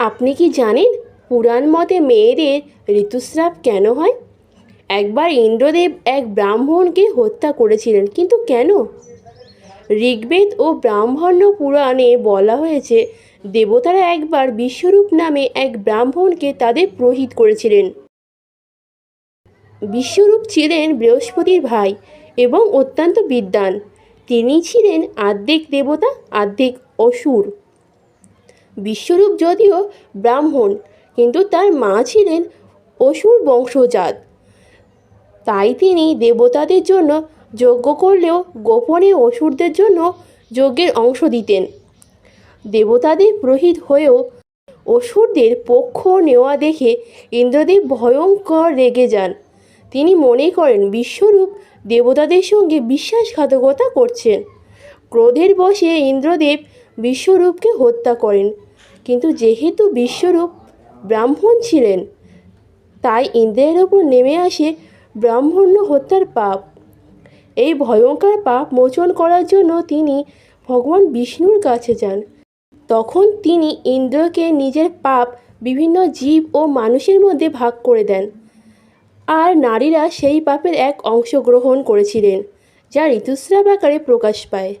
আপনি কি জানেন পুরাণ মতে মেয়েদের ঋতুস্রাব কেন হয়? একবার ইন্দ্রদেব এক ব্রাহ্মণকে হত্যা করেছিলেন, কিন্তু কেন? ঋগ্বেদ ও ব্রাহ্মণ্য পুরাণে বলা হয়েছে, দেবতারা একবার বিশ্বরূপ নামে এক ব্রাহ্মণকে তাদের প্রহিত করেছিলেন। বিশ্বরূপ ছিলেন বৃহস্পতির ভাই এবং অত্যন্ত বিদ্বান। তিনি ছিলেন আর্ধেক দেবতা, আর্ধেক অসুর। বিশ্বরূপ যদিও ব্রাহ্মণ, কিন্তু তার মা ছিলেন অসুর বংশজাত। তাই তিনি দেবতাদের জন্য যজ্ঞ করলেও গোপনে অসুরদের জন্য যজ্ঞের অংশ দিতেন। দেবতাদের পুরোহিত হয়েও অসুরদের পক্ষ নেওয়া দেখে ইন্দ্রদেব ভয়ঙ্কর রেগে যান। তিনি মনে করেন, বিশ্বরূপ দেবতাদের সঙ্গে বিশ্বাসঘাতকতা করছেন। ক্রোধের বশে ইন্দ্রদেব বিশ্বরূপকে হত্যা করেন। কিন্তু যেহেতু বিশ্বরূপ ব্রাহ্মণ ছিলেন, তাই ইন্দ্রের ওপর নেমে আসে ব্রাহ্মণ্য হত্যার পাপ। এই ভয়ঙ্কর পাপ মোচন করার জন্য তিনি ভগবান বিষ্ণুর কাছে যান। তখন তিনি ইন্দ্রকে নিজের পাপ বিভিন্ন জীব ও মানুষের মধ্যে ভাগ করে দেন। আর নারীরা সেই পাপের এক অংশ গ্রহণ করেছিলেন, যা ঋতুস্রাব আকারে প্রকাশ পায়।